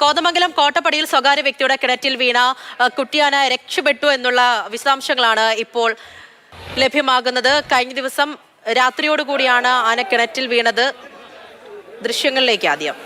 കോതമംഗലം കോട്ടപ്പടിയിൽ സ്വകാര്യ വ്യക്തിയുടെ കിണറ്റിൽ വീണ കുട്ടിയാന രക്ഷപ്പെട്ടു എന്നുള്ള വിശദാംശങ്ങളാണ് ഇപ്പോൾ ലഭ്യമാകുന്നത്. കഴിഞ്ഞ ദിവസം രാത്രിയോടുകൂടിയാണ് ആന കിണറ്റിൽ വീണത്. ദൃശ്യങ്ങളിലേക്ക് ആദ്യം.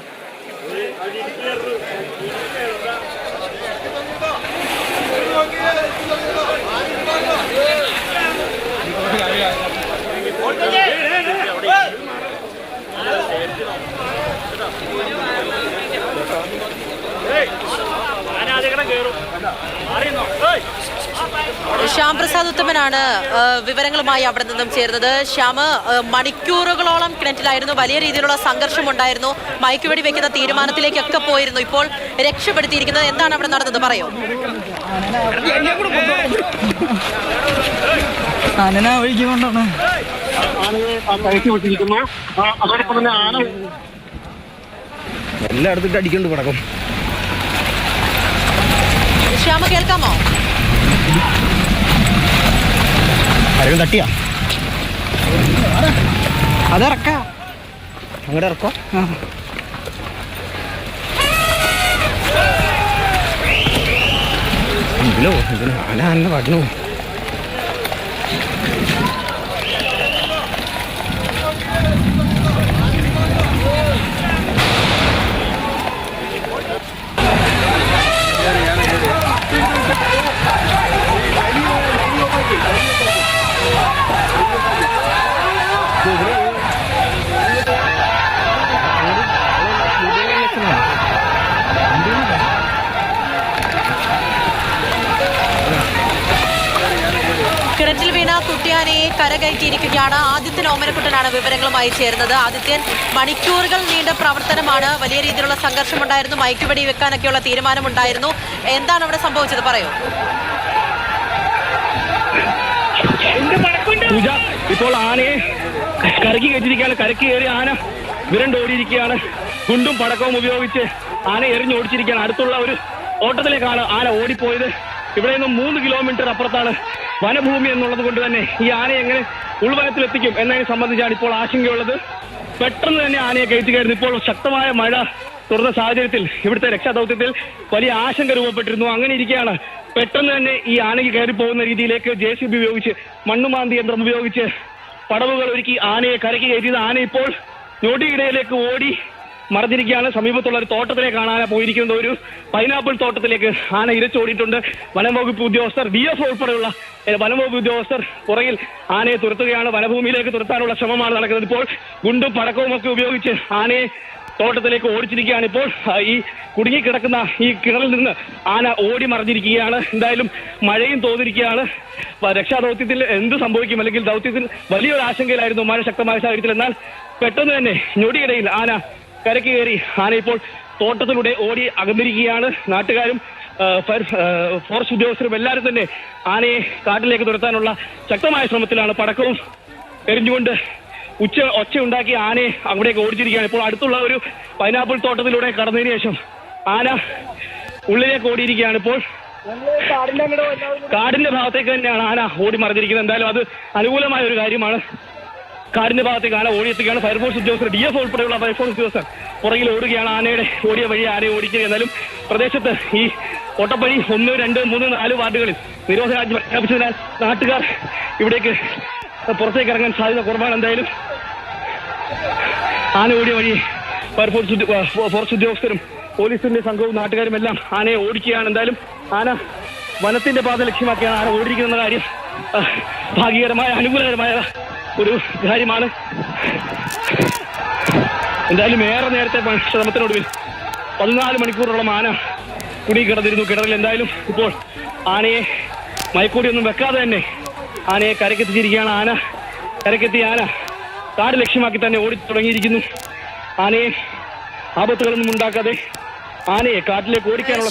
ശ്യാം പ്രസാദ് ഉത്തമനാണ് വിവരങ്ങളുമായി അവിടെ നിന്നും ചേർന്നത് ശ്യാമ് മണിക്കൂറുകളോളം കിണറ്റിലായിരുന്നു. വലിയ രീതിയിലുള്ള സംഘർഷം ഉണ്ടായിരുന്നു. മയക്കുവെടി വെക്കുന്ന തീരുമാനത്തിലേക്കൊക്കെ പോയിരുന്നു. ഇപ്പോൾ രക്ഷപ്പെടുത്തിയിരിക്കുന്നത് എന്താണ് അവിടെ നടന്നത്? പറയോ. ആനനെ ഒഴിക്കുകൊണ്ടാണ് എല്ലായിടത്തും അടിക്കൊണ്ട് കിടക്കും. ശ്യാമ കേൾക്കാമോ? ആരെങ്കിലും തട്ടിയാ? അതിറക്ക അങ്ങോട്ട് ഇറക്കോ. ഇതിലോ ഇതിന് ആന ആന പാട്ടിനു കിണറ്റിൽ വീണ കുട്ടിയാനയെ കരകയറ്റിയിരിക്കുകയാണ്. ആദിത്യൻ ഓമനക്കുട്ടനാണ് വിവരങ്ങളുമായി ചേരുന്നത്. ആദിത്യൻ മണിക്കൂറുകൾ നീണ്ട പ്രവർത്തനമാണ്. വലിയ രീതിയിലുള്ള സംഘർഷമുണ്ടായിരുന്നു. മയക്കുവെടി വെക്കാനൊക്കെയുള്ള തീരുമാനമുണ്ടായിരുന്നു. എന്താണ് അവിടെ സംഭവിച്ചത്? പറയൂ. പൂജ ഇപ്പോൾ ആനയെ കരക്കി കയറ്റിരിക്കുകയാണ് കരക്ക് കയറി ആന വിരണ്ടോടിയിരിക്കുകയാണ്. കുണ്ടും പടക്കവും ഉപയോഗിച്ച് ആന എറിഞ്ഞോടിച്ചിരിക്കുകയാണ്. അടുത്തുള്ള ഒരു ഓട്ടത്തിലേക്കാണ് ആന ഓടിപ്പോയത്. ഇവിടെ നിന്ന് മൂന്ന് കിലോമീറ്റർ അപ്പുറത്താണ് വനഭൂമി എന്നുള്ളത് കൊണ്ട് തന്നെ ഈ ആനയെ എങ്ങനെ ഉൾവനത്തിലെത്തിക്കും എന്നതിനെ സംബന്ധിച്ചാണ് ഇപ്പോൾ ആശങ്കയുള്ളത്. പെട്ടെന്ന് തന്നെ ആനയെ കയറ്റുകയായിരുന്നു ഇപ്പോൾ ശക്തമായ മഴ തുറന്ന സാഹചര്യത്തിൽ ഇവിടുത്തെ രക്ഷാദൗത്യത്തിൽ വലിയ ആശങ്ക രൂപപ്പെട്ടിരുന്നു. അങ്ങനെ ഇരിക്കുകയാണ് പെട്ടെന്ന് തന്നെ ഈ ആനയ്ക്ക് കയറി പോകുന്ന രീതിയിലേക്ക് ജെ സി ബി ഉപയോഗിച്ച് മണ്ണുമാന്തി യന്ത്രം ഉപയോഗിച്ച് പടവുകൾ ഒരുക്കി ആനയെ കരക്കി കയറ്റിയത്. ആന ഇപ്പോൾ ഞൊടിയിടയിലേക്ക് ഓടി മറഞ്ഞിരിക്കുകയാണ്. സമീപത്തുള്ള ഒരു തോട്ടത്തിലേക്ക് ആന പോയിരിക്കുന്നത് ഒരു പൈനാപ്പിൾ തോട്ടത്തിലേക്ക് ആന ഇരച്ചോടിയിട്ടുണ്ട് വനം വകുപ്പ് ഉദ്യോഗസ്ഥർ ഡി എഫ് ഉൾപ്പെടെയുള്ള വനം വകുപ്പ് ഉദ്യോഗസ്ഥർ പുറകിൽ ആനയെ തുരത്തുകയാണ്. വനഭൂമിയിലേക്ക് തുരത്താനുള്ള ശ്രമമാണ് നടക്കുന്നത്. ഇപ്പോൾ ഗുണ്ടും പടക്കവും ഒക്കെ ഉപയോഗിച്ച് ആനയെ തോട്ടത്തിലേക്ക് ഓടിച്ചിരിക്കുകയാണ്. ഇപ്പോൾ ഈ കുടുങ്ങിക്കിടക്കുന്ന ഈ കിണറിൽ നിന്ന് ആന ഓടി മറിഞ്ഞിരിക്കുകയാണ്. എന്തായാലും മഴയും തോന്നിരിക്കുകയാണ്. രക്ഷാദൗത്യത്തിൽ എന്ത് സംഭവിക്കും? അല്ലെങ്കിൽ ദൗത്യത്തിൽ വലിയൊരു ആശങ്കയിലായിരുന്നു മഴ ശക്തമായ സാഹചര്യത്തിൽ. എന്നാൽ പെട്ടെന്ന് തന്നെ ഞൊടിയിടയിൽ ആന കരക്ക് കയറി ആന ഇപ്പോൾ തോട്ടത്തിലൂടെ ഓടി അകന്നിരിക്കുകയാണ്. നാട്ടുകാരും ഫോറസ്റ്റ് ഉദ്യോഗസ്ഥരും എല്ലാവരും തന്നെ ആനയെ കാട്ടിലേക്ക് തുരത്താനുള്ള ശക്തമായ ശ്രമത്തിലാണ് പടക്കവും എറിഞ്ഞുകൊണ്ട് ഉച്ച ഒച്ച ഉണ്ടാക്കി ആനയെ അവിടേക്ക് ഓടിച്ചിരിക്കുകയാണ്. ഇപ്പോൾ അടുത്തുള്ള ഒരു പൈനാപ്പിൾ തോട്ടത്തിലൂടെ കടന്നതിന് ശേഷം ആന ഉള്ളിലേക്ക് ഓടിയിരിക്കുകയാണ്. ഇപ്പോൾ കാടിന്റെ ഭാഗത്തേക്ക് തന്നെയാണ് ആന ഓടി മറിഞ്ഞിരിക്കുന്നത്. എന്തായാലും അത് അനുകൂലമായ ഒരു കാര്യമാണ്. കാടിന്റെ ഭാഗത്തേക്ക് ആന ഓടിയെത്തുകയാണ്. ഫയർഫോഴ്സ് ഉദ്യോഗസ്ഥർ ഡി എഫ് ഉൾപ്പെടെയുള്ള ഫയർഫോഴ്സ് ഉദ്യോഗസ്ഥർ പുറകിൽ ഓടുകയാണ്. ആനയുടെ ഓടിയ വഴി ആനയെ ഓടിക്കുക എന്നാലും പ്രദേശത്ത് ഈ ഒട്ടപ്പഴി ഒന്ന് രണ്ട് മൂന്ന് നാല് വാർഡുകളിൽ നിരോധനാജ്ഞ പ്രഖ്യാപിച്ചതിനാൽ നാട്ടുകാർ ഇവിടേക്ക് പുറത്തേക്ക് ഇറങ്ങാൻ സാധ്യത കുറവാണ്. എന്തായാലും ആന ഓടിയ വഴി ഫയർഫോഴ്സ് ഫോറസ്റ്റ് ഉദ്യോഗസ്ഥരും പോലീസിന്റെ സംഘവും നാട്ടുകാരും എല്ലാം ആനയെ ഓടിക്കുകയാണ്. എന്തായാലും ആന വനത്തിന്റെ പാത ലക്ഷ്യമാക്കിയാണ് ആന ഓടിയിരിക്കുന്ന കാര്യം ഭാഗികരമായ അനുകൂലകരമായ ഒരു കാര്യമാണ്. എന്തായാലും ഏറെ നേരത്തെ ശ്രമത്തിനൊടുവിൽ പതിനാല് മണിക്കൂറോളം ആന കുടി കിടന്നിരുന്നു. കിണറിൽ എന്തായാലും ഇപ്പോൾ ആനയെ മയക്കൂടിയൊന്നും വെക്കാതെ തന്നെ ആനയെ കരക്കെത്തിച്ചിരിക്കുകയാണ്. ആന കരക്കെത്തി ആന കാട് ലക്ഷ്യമാക്കി തന്നെ ഓടി തുടങ്ങിയിരിക്കുന്നു. ആനയെ ആപത്തുകളൊന്നും ഉണ്ടാക്കാതെ ആനയെ കാട്ടിലേക്ക് ഓടിക്കാനുള്ള